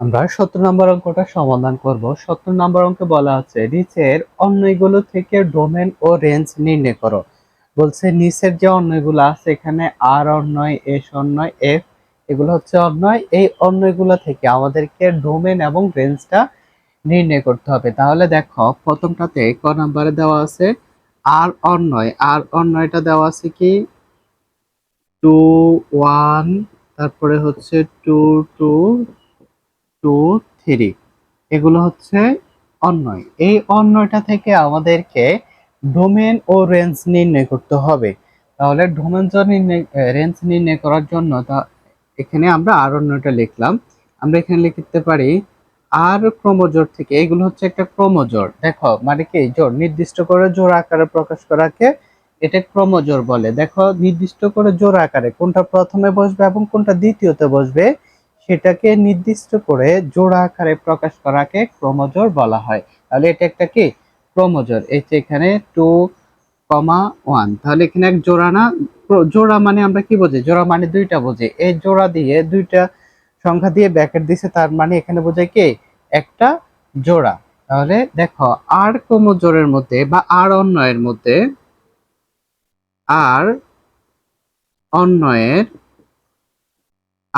আমরা সত্তর নম্বর অঙ্কটা সমাধান করব। সত্তর নম্বর অঙ্কে বলা আছে নিচের অন্যগুলো থেকে ডোমেন ও রেঞ্জ নির্ণয় করো। বলছে নিচের যে অন্যগুলো আছে এখানে আর অন্যয় এস অন্যয় এফ এগুলো হচ্ছে অন্যয়। এই অন্যগুলো থেকে আমাদেরকে ডোমেন এবং রেঞ্জটা নির্ণয় করতে হবে। তাহলে দেখো, প্রথমটাতে ক নাম্বারে দেওয়া আছে আর অন্যয়। আর অন্যয়টা দেওয়া আছে কি? টু ওয়ান তারপরে হচ্ছে টু টু টু থ্রি এগুলো হচ্ছে অন্যয়। এই অন্যয়টা থেকে আমাদেরকে ডোমেন ও রেঞ্জ নির্ণয় করতে হবে। তাহলে ডোমেন নির্ণয় রেঞ্জ নির্ণয় করার জন্য তা এখানে আমরা আর অন্যটা লিখলাম। আমরা এখানে লিখতে পারি আর ক্রমজোর থেকে। এগুলো হচ্ছে একটা ক্রমজোর দেখো মানে কি? জোর নির্দিষ্ট করে জোর আকারে প্রকাশ করাকে এটা ক্রমজোর বলে। দেখো, নির্দিষ্ট করে জোর আকারে কোনটা প্রথমে বসবে এবং কোনটা দ্বিতীয়তে বসবে? সেটাকে নির্দিষ্ট করে জোড়া আকারে প্রকাশ করাকে ক্রমজোর বলা হয়। তাহলে এটা একটা কি? ক্রমজোর। এই যে এখানে টু কমা ওয়ান তাহলে এখানে এক জোড়া না? জোড়া মানে আমরা কি বুঝি? জোড়া মানে দুইটা বুঝি। এই জোড়া দিয়ে দুইটা সংখ্যা দিয়ে ব্যাকেট দিছে, তার মানে এখানে বোঝায় কি? একটা জোড়া। তাহলে দেখো, আর ক্রমজোরের মধ্যে বা আর অন্যয়ের মধ্যে, আর অন্যয়ের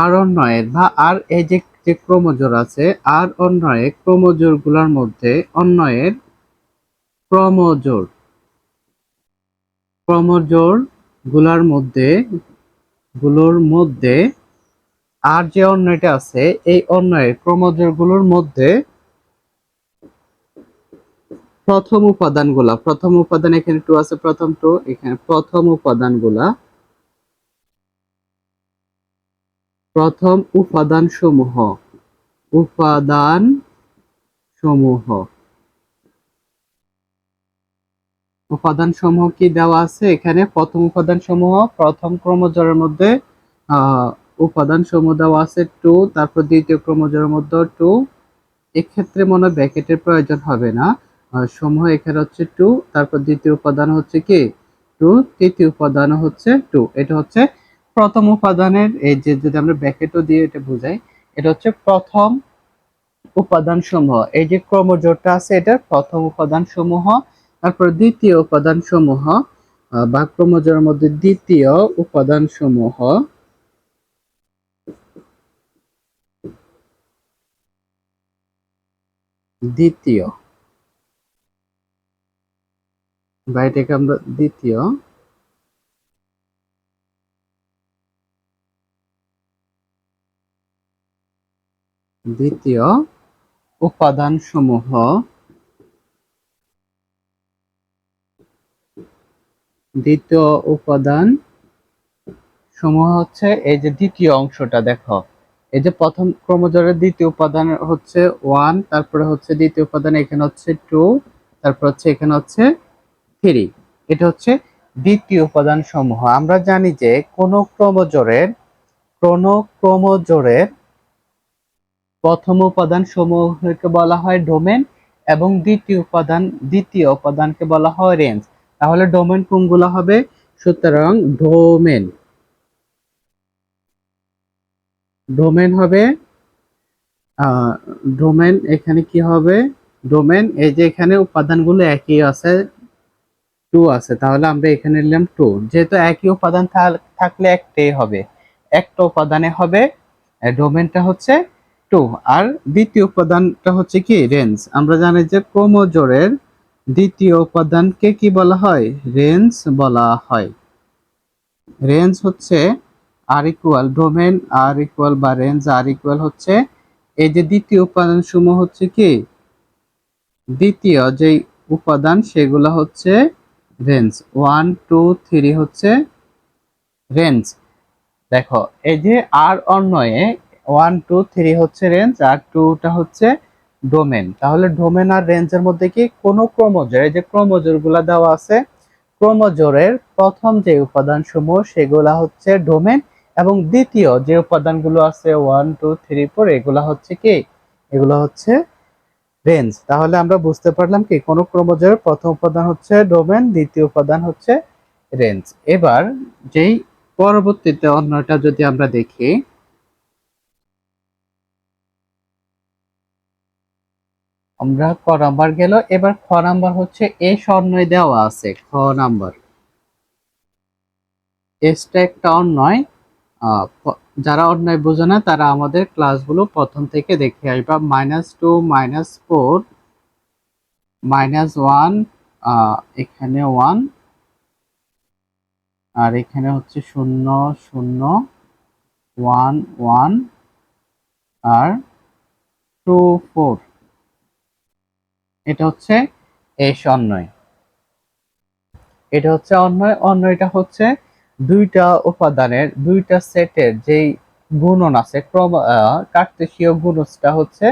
আর অন্যয়ের বা আর এই যে যে ক্রমজোর আছে আর অন্যয়ের ক্রমজোরগুলার মধ্যে অন্যয়ের ক্রমজোর ক্রমজোরগুলার মধ্যে, গুলোর মধ্যে আর যে অন্যটা আছে, এই অন্যয়ের ক্রমজোরগুলোর মধ্যে প্রথম উপাদানগুলা, প্রথম উপাদান এখানে টু আছে, প্রথম টু এখানে প্রথম উপাদানগুলা প্রথম উপাদান সমূহ উপাদান সমূহ উপাদান সমূহ কি দেওয়া আছে এখানে? প্রথম উপাদান সমূহ প্রথম ক্রমজোরের মধ্যে উপাদান সমূহ দেওয়া আছে টু, তারপর দ্বিতীয় ক্রমজোরের মধ্যে টু। এক্ষেত্রে মনে হয় ব্যাকেটের প্রয়োজন হবে না। সমূহ এখানে হচ্ছে টু, তারপর দ্বিতীয় উপাদান হচ্ছে কি? টু, তৃতীয় উপাদান হচ্ছে টু। এটা হচ্ছে প্রথম উপাদানের, এই যে যদি আমরা ব্যাকেটও দিয়ে এটা বুঝাই, এটা হচ্ছে প্রথম উপাদান সমূহ এই যে ক্রমজোরটা আছে এটা প্রথম উপাদান সমূহ তারপর দ্বিতীয় উপাদান সমূহ বা ক্রমজোরের মধ্যে দ্বিতীয় উপাদান সমূহ দ্বিতীয়। বা এটাকে আমরা দ্বিতীয় দ্বিতীয় উপাদান সমূহ দ্বিতীয় উপাদান সমূহ হচ্ছে এই যে দ্বিতীয় অংশটা, দেখো। এই যে প্রথম ক্রমজোরের দ্বিতীয় উপাদান হচ্ছে ওয়ান তারপরে হচ্ছে দ্বিতীয় উপাদান, এখানে হচ্ছে টু তারপর হচ্ছে এখানে হচ্ছে থ্রি এটা হচ্ছে দ্বিতীয় উপাদান সমূহ আমরা জানি যে কোন ক্রমজোরের কোন ক্রমজোরের প্রথম উপাদান সমূহকে বলা হয় ডোমেন এবং দ্বিতীয় উপাদান, দ্বিতীয় উপাদানকে বলা হয় রেঞ্জ। তাহলে ডোমেন কোনগুলো হবে? সুতরাং ডোমেন। ডোমেন হবে ডোমেন এখানে কি হবে? ডোমেন, এই যে এখানে উপাদানগুলো একই আছে, টু আছে, তাহলে আমরা এখানে নিলাম টু। যেহেতু একই উপাদান থাকলে একটাই হবে। একটা উপাদানে হবে ডোমেনটা হচ্ছে টু, আর দ্বিতীয় উপাদানটা হচ্ছে কি? রেঞ্জ। আমরা জানি যে ক্রোমোজোরের দ্বিতীয় উপাদানকে কি বলা হয়? রেঞ্জ বলা হয়। রেঞ্জ হচ্ছে R equal domain, R equal বা রেঞ্জ, আর ইকুয়াল হচ্ছে এই যে দ্বিতীয় উপাদান সমূহ হচ্ছে কি? দ্বিতীয় যে উপাদান, সেগুলো হচ্ছে রেঞ্জ। ওয়ান, টু, থ্রি হচ্ছে রেঞ্জ। দেখো, এই যে আর অন্যয়ে ওয়ান টু থ্রি হচ্ছে রেঞ্জ আর টুটা হচ্ছে ডোমেন তাহলে ডোমেন আর রেঞ্জের মধ্যে কি কোনো ক্রমজোর? এই যে ক্রমজোরগুলা দেওয়া আছে, ক্রমজোরের প্রথম যে উপাদান সমূহ সেগুলা হচ্ছে ডোমেন এবং দ্বিতীয় যে উপাদানগুলো আছে ওয়ান টু থ্রি ফোর এগুলা হচ্ছে কি? এগুলো হচ্ছে রেঞ্জ তাহলে আমরা বুঝতে পারলাম কি কোন ক্রমজোরের প্রথম উপাদান হচ্ছে ডোমেন দ্বিতীয় উপাদান হচ্ছে রেঞ্জ এবার যেই পরবর্তীতে অন্যটা যদি আমরা দেখি আমরা ক নাম্বার গেল, এবার খ নাম্বার হচ্ছে এ স্বর্ণয় দেওয়া আছে, খ নাম্বার। এসটা একটা অন্যয় যারা অন্যায় বোঝে না, তারা আমাদের ক্লাসগুলো প্রথম থেকে দেখে আসবা। Minus two, minus four, minus one এখানে ওয়ান, আর এখানে হচ্ছে শূন্য শূন্য, ওয়ান ওয়ান, আর টু, ফোর। এটা হচ্ছে এস অন্যয় এটা হচ্ছে অন্যয় অন্যয়টা হচ্ছে দুইটা উপাদানের, দুইটা সেটের যেই গুণন আছে, ক্রম কার্তেশীয় গুণজটা হচ্ছে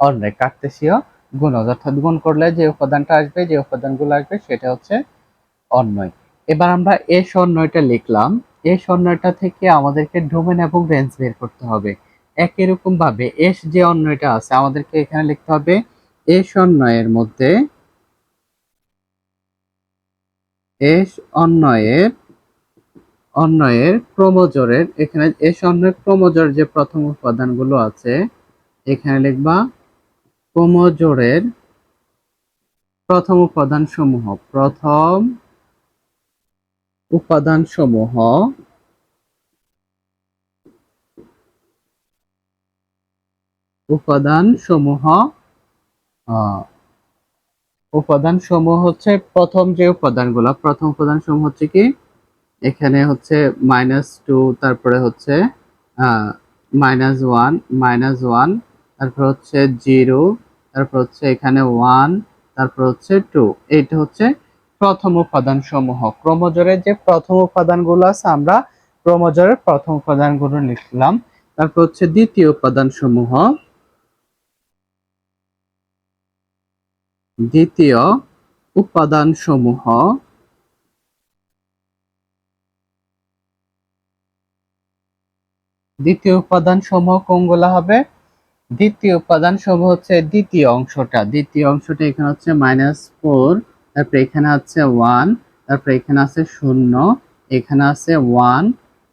অন্যয় কার্তেশীয় গুণজ। অর্থাৎ গুণ করলে যে উপাদানটা আসবে, যে উপাদানগুলো আসবে, সেটা হচ্ছে অন্যয় এবার আমরা এ স্বর্ণয়টা লিখলাম। এ স্বর্ণয়টা থেকে আমাদেরকে ডোমেন এবং রেঞ্জ বের করতে হবে। একই রকম ভাবে এস যে অন্যয়টা আছে, আমাদেরকে এখানে লিখতে হবে এ স্বর্ণয়ের মধ্যে, এস অন্যয়ের অন্যয়ের ক্রমজোরের এখানে এস অন্যয়ের ক্রমজোর যে প্রথম উপাদানগুলো আছে, এখানে লিখবা ক্রমজোরের প্রথম উপাদান সমূহ প্রথম উপাদান সমূহ উপাদান সমূহ উপাদান সমূহ হচ্ছে প্রথম যে উপাদানগুলো, প্রথম উপাদান সমূহ হচ্ছে কি? এখানে হচ্ছে মাইনাস টু তারপরে হচ্ছে মাইনাস ওয়ান মাইনাস ওয়ান তারপর হচ্ছে জিরো তারপর হচ্ছে এখানে ওয়ান তারপর হচ্ছে টু এইটা হচ্ছে প্রথম উপাদান সমূহ ক্রমজোরের যে প্রথম উপাদানগুলো আছে, আমরা ক্রমজোরের প্রথম উপাদানগুলো লিখলাম। তারপর হচ্ছে দ্বিতীয় উপাদান সমূহ দ্বিতীয় উপাদান সমূহ দ্বিতীয় উপাদান সমূহ কোনগুলো হবে? দ্বিতীয় উপাদান সমূহ হচ্ছে দ্বিতীয় অংশটা। দ্বিতীয় অংশটা এখানে হচ্ছে মাইনাস ফোর তারপরে এখানে আছে ওয়ান তারপরে এখানে আছে শূন্য, এখানে আছে ওয়ান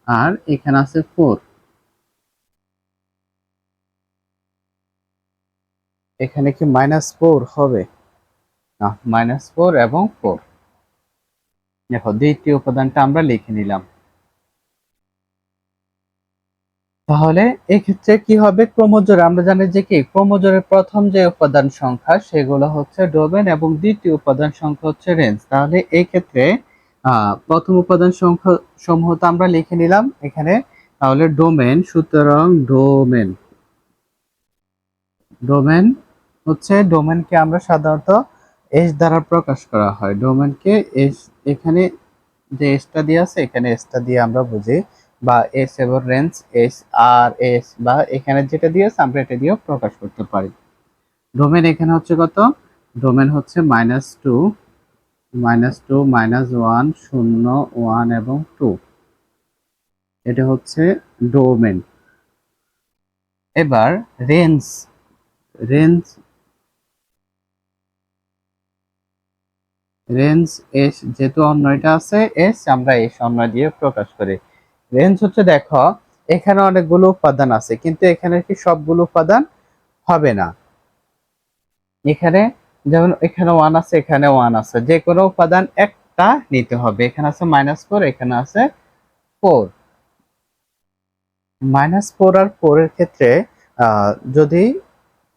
আর এখানে আছে ফোর এখানে কি মাইনাস ফোর হবে? না মাইনাস ফোর এবং ফোর দেখো দ্বিতীয় উপাদানটা আমরা লিখে নিলাম। তাহলে এক্ষেত্রে কি হবে? ক্রমজোর আমরা জানি যে কি? ক্রমজোরের প্রথম যে উপাদান সংখ্যা সেগুলো হচ্ছে ডোমেন এবং দ্বিতীয় উপাদান সংখ্যা হচ্ছে রেঞ্জ। তাহলে এই ক্ষেত্রে আহ, প্রথম উপাদান সংখ্যা সমূহ তো আমরা লিখে নিলাম এখানে। তাহলে ডোমেন সুতরাং ডোমেন। ডোমেন হচ্ছে ডোমেনকে আমরা সাধারণত এস দ্বারা প্রকাশ করা হয়। ডোমেনকে এস এখানে যে এসটা দিয়ে আছে, এখানে এসটা দিয়ে আমরা বুঝি বা এস এবং রেঞ্জ এস আর এস বা এখানে যেটা দিয়েছে আমরা এটা দিয়েও প্রকাশ করতে পারি। ডোমেন এখানে হচ্ছে কত? ডোমেন হচ্ছে minus two minus two minus one শূন্য ওয়ান এবং টু এটা হচ্ছে ডোমেন। এবার রেঞ্জ রেঞ্জ রেঞ্জ এস যেহেতু অন্যয়টা আছে, এস আমরা এস অন্যয় দিয়ে প্রকাশ করি। রেঞ্জ হচ্ছে দেখো, এখানে অনেকগুলো উপাদান আছে, কিন্তু এখানে কি সবগুলো উপাদান হবে না? এখানে যেমন এখানে ওয়ান আছে, এখানে ওয়ান আছে। যে কোনো উপাদান একটা নিতে হবে। এখানে আছে মাইনাস ফোর এখানে আছে ফোর মাইনাস ফোর আর ফোর এর ক্ষেত্রে যদি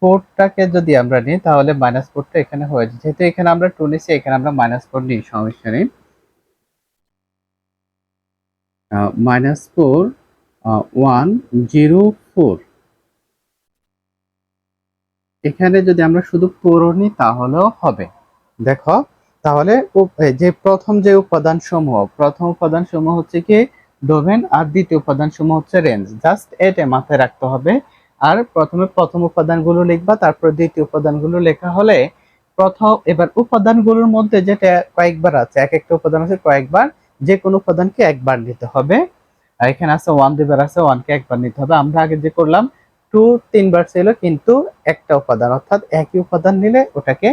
ফোরটাকে যদি আমরা নিই, তাহলে মাইনাস ফোরটা এখানে হয়ে যায়। যেহেতু এখানে আমরা টু নিচ্ছি এখানে আমরা মাইনাস ফোর নিই, সমস্যা নেই। Minus four one zero four এখানে যদি আমরা শুধু ফোর নিই, তাহলেও হবে। দেখো, তাহলে যে প্রথম যে উপাদান সমূহ প্রথম উপাদান সমূহ হচ্ছে কি? ডোমেন আর দ্বিতীয় উপাদান সমূহ হচ্ছে রেঞ্জ জাস্ট এটা মাথায় রাখতে হবে। আর প্রথমে প্রথম উপাদানগুলো লিখবা, তারপর দ্বিতীয় উপাদানগুলো লেখা হলে প্রথম, এবার উপাদানগুলোর মধ্যে যেটা কয়েকবার আছে, এক একটা উপাদান আছে কয়েকবার যে কোনো উপাদানকে একবার নিতে হবে। আর এখানে আছে ওয়ান দুইবার আছে ওয়ানকে একবার নিতে হবে। আমরা আগে যে করলাম টু তিনবার ছিল, কিন্তু একটা উপাদান, অর্থাৎ একই উপাদান নিলে ওটাকে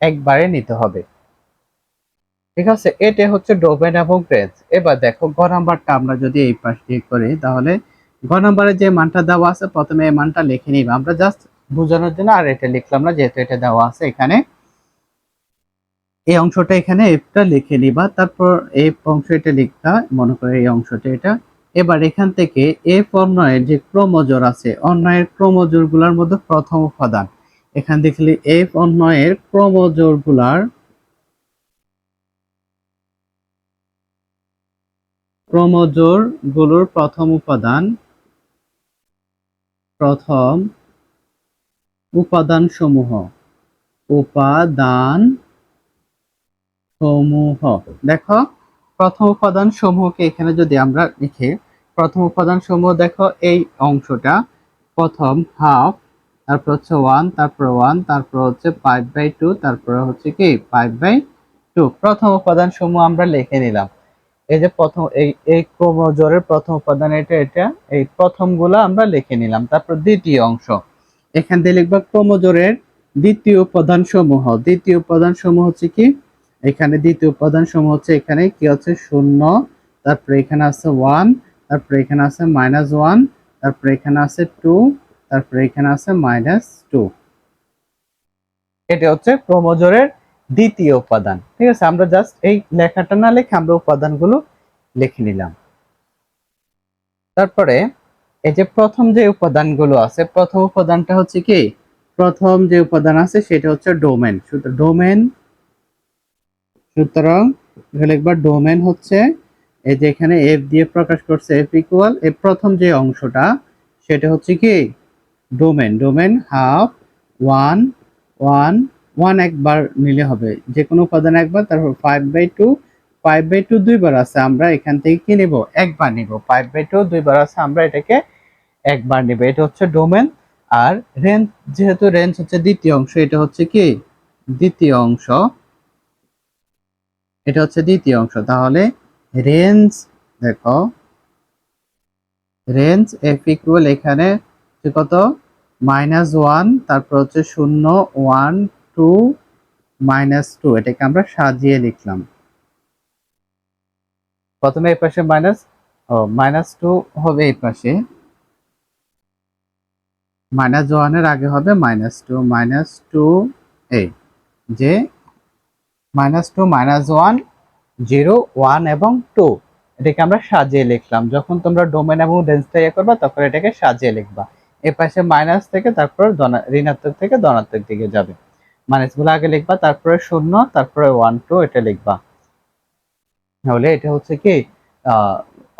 একবারে নিতে হবে। ঠিক আছে, এটা হচ্ছে ডোমেন এবং রেঞ্জ এবার দেখো, গ নাম্বারটা আমরা যদি এই পাশ দিয়ে করি, তাহলে গ নাম্বারে যে মানটা দেওয়া আছে, প্রথমে এই মানটা লিখে নিব। আমরা জাস্ট বোঝানোর জন্য আর এটা লিখলাম না, যেহেতু এটা দেওয়া আছে এখানে। এই অংশটা এখানে এফটা লিখে নিবা, তারপর এফ অংশ এটা লিখতা মনে করে এই অংশটা এটা। এবার এখান থেকে এফ অন্যয়ের যে ক্রোমোজোর আছে, অন্যয়ের ক্রোমোজোরগুলার মধ্যে প্রথম উপাদান। এখান দেখলে এফ অন্যয়ের ক্রোমোজোরগুলার ক্রোমোজোরগুলোর প্রথম উপাদান প্রথম উপাদান সমূহ উপাদান সমূহ দেখো, প্রথম উপাদান সমূহকে এখানে যদি আমরা লিখি, প্রথম উপাদান সমূহ দেখো, এই অংশটা। প্রথম হাফ তারপর হচ্ছে ওয়ান তারপর ওয়ান তারপর হচ্ছে ফাইভ বাই টু তারপরে হচ্ছে কি? ফাইভ বাই টু প্রথম উপাদান সমূহ আমরা লিখে নিলাম। এই যে প্রথম, এই এই ক্রোমোজোরের প্রথম উপাদান এটা এটা, এই প্রথমগুলো আমরা লিখে নিলাম। তারপর দ্বিতীয় অংশ। এখান দিয়ে লিখবা ক্রোমোজোরের দ্বিতীয় উপাদান সমূহ দ্বিতীয় উপাদান সমূহ হচ্ছে কি? এখানে দ্বিতীয় উপাদান সমূহ হচ্ছে এখানে কি হচ্ছে শূন্য। তারপরে এখানে আছে ওয়ান তারপরে এখানে আছে মাইনাস ওয়ান তারপরে এখানে আছে টু তারপরে এখানে আছে মাইনাস টু এটা হচ্ছে ক্রোমোজোরের দ্বিতীয় উপাদান। ঠিক আছে, আমরা জাস্ট এই লেখাটা না লিখে আমরা উপাদানগুলো লিখে নিলাম। তারপরে এই যে প্রথম যে উপাদানগুলো আছে, প্রথম উপাদানটা হচ্ছে কি? প্রথম যে উপাদান আছে সেটা হচ্ছে ডোমেন। সুতরাং ডোমেন, সুতরাং একবার ডোমেন হচ্ছে এই যে এখানে এফ দিয়ে প্রকাশ করছে এফ ইকুয়াল এর প্রথম যে অংশটা সেটা হচ্ছে কি? Domain. Domain half one one one একবার নিলে হবে। যে কোনো উপাদান একবার, তারপর five by two five by two দুইবার আছে, আমরা এখান থেকে কি নেব? একবার নিব। ফাইভ বাই টু দুইবার আছে, আমরা এটাকে একবার নেব। এটা হচ্ছে ডোমেন আর রেঞ্জ যেহেতু রেঞ্জ হচ্ছে দ্বিতীয় অংশ, এটা হচ্ছে কি? দ্বিতীয় অংশ। এটা হচ্ছে দ্বিতীয় অংশ। তাহলে রেঞ্জ দেখো রেঞ্জ এফ ইকুয়াল এখানে কত? মাইনাস ওয়ান তারপর হচ্ছে শূন্য ওয়ান টু মাইনাস টু, এটাকে আমরা সাজিয়ে লিখলাম। প্রথমে এই পাশে মাইনাস, ও, মাইনাস টু হবে এই পাশে। মাইনাস ওয়ানের আগে হবে মাইনাস টু মাইনাস টু এই যে minus two, minus one, zero, one এবং টু, এটাকে আমরা সাজিয়ে লিখলাম। যখন তোমরা ডোমেন এবং রেঞ্জটা ইয়ে করবা, তখন এটাকে সাজিয়ে লিখবা। এ পাশে মাইনাস থেকে তারপর ঋণাত্মক থেকে ধনাত্মক দিকে যাবে। মাইনাসগুলো আগে লিখবা, তারপরে শূন্য, তারপরে ওয়ান টু এটা লিখবা। তাহলে এটা হচ্ছে কি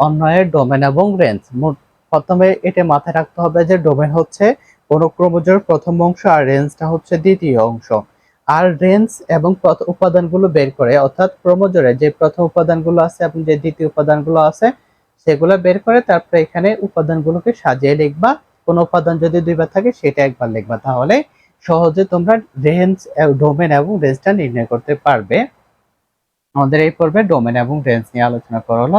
অন্যয়ের ডোমেন এবং রেঞ্জ প্রথমে এটা মাথায় রাখতে হবে যে ডোমেন হচ্ছে কোন ক্রোমোজোর প্রথম অংশ আর রেঞ্জটা হচ্ছে দ্বিতীয় অংশ। আর রেঞ্জ এবং উপাদানগুলো বের করে, অর্থাৎ ক্রোমোজোরে যে প্রথম উপাদানগুলো আছে এবং যে দ্বিতীয় উপাদানগুলো আছে, সেগুলো বের করে তারপরে এখানে উপাদানগুলোকে সাজিয়ে লিখবা। কোন উপাদান যদি দুইবার থাকে, সেটা একবার লিখবা। তাহলে সহজে তোমরা রেঞ্জ ডোমেন এবং রেঞ্জটা নির্ণয় করতে পারবে। আমাদের এই পর্বে ডোমেন এবং রেঞ্জ নিয়ে আলোচনা করা হলো।